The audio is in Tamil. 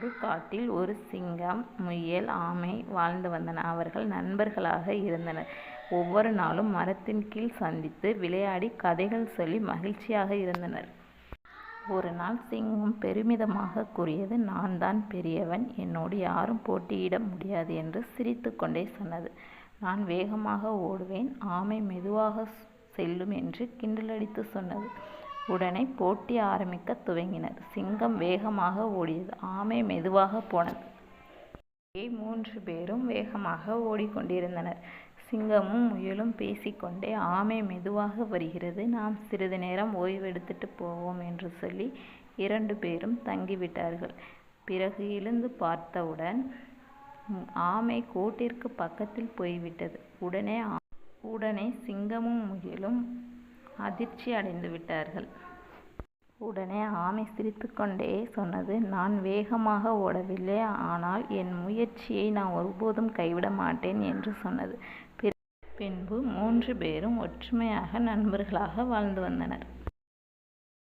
ஒரு காட்டில் ஒரு சிங்கம் முயல் ஆமை வாழ்ந்து வந்தன. அவர்கள் நண்பர்களாக இருந்தனர். ஒவ்வொரு நாளும் மரத்தின் கீழ் சந்தித்து விளையாடி கதைகள் சொல்லி மகிழ்ச்சியாக இருந்தனர். ஒரு நாள் சிங்கம் பெருமிதமாக கூறியது நான் தான் பெரியவன். என்னோடு யாரும் போட்டியிட முடியாது என்று சிரித்து கொண்டே சொன்னது. நான் வேகமாக ஓடுவேன். ஆமை மெதுவாக செல்லும் என்று கிண்டலடித்துச் சொன்னது. உடனே போட்டி ஆரம்பிக்கத் துவங்கினர். சிங்கம் வேகமாக ஓடியது. ஆமை மெதுவாகப் போனது. மூன்று பேரும் வேகமாக ஓடிக்கொண்டிருந்தனர். சிங்கமும் முயலும் பேசிக்கொண்டே ஆமை மெதுவாக வருகிறது. நாம் சிறிது நேரம் ஓய்வெடுத்துட்டு போவோம் என்று சொல்லி இரண்டு பேரும் தங்கிவிட்டார்கள். பிறகு எழுந்து பார்த்தவுடன் ஆமை கோட்டிற்கு பக்கத்தில் போய்விட்டது. உடனே உடனே சிங்கமும் முயலும் அதிர்ச்சி அடைந்துவிட்டார்கள். உடனே ஆமை சிரித்துக்கொண்டே சொன்னது நான் வேகமாக ஓடவில்லை. ஆனால் என் முயற்சியை நான் ஒருபோதும் கைவிட மாட்டேன் என்று சொன்னது. பின்பு மூன்று பேரும் ஒற்றுமையாக நண்பர்களாக வாழ்ந்து வந்தனர்.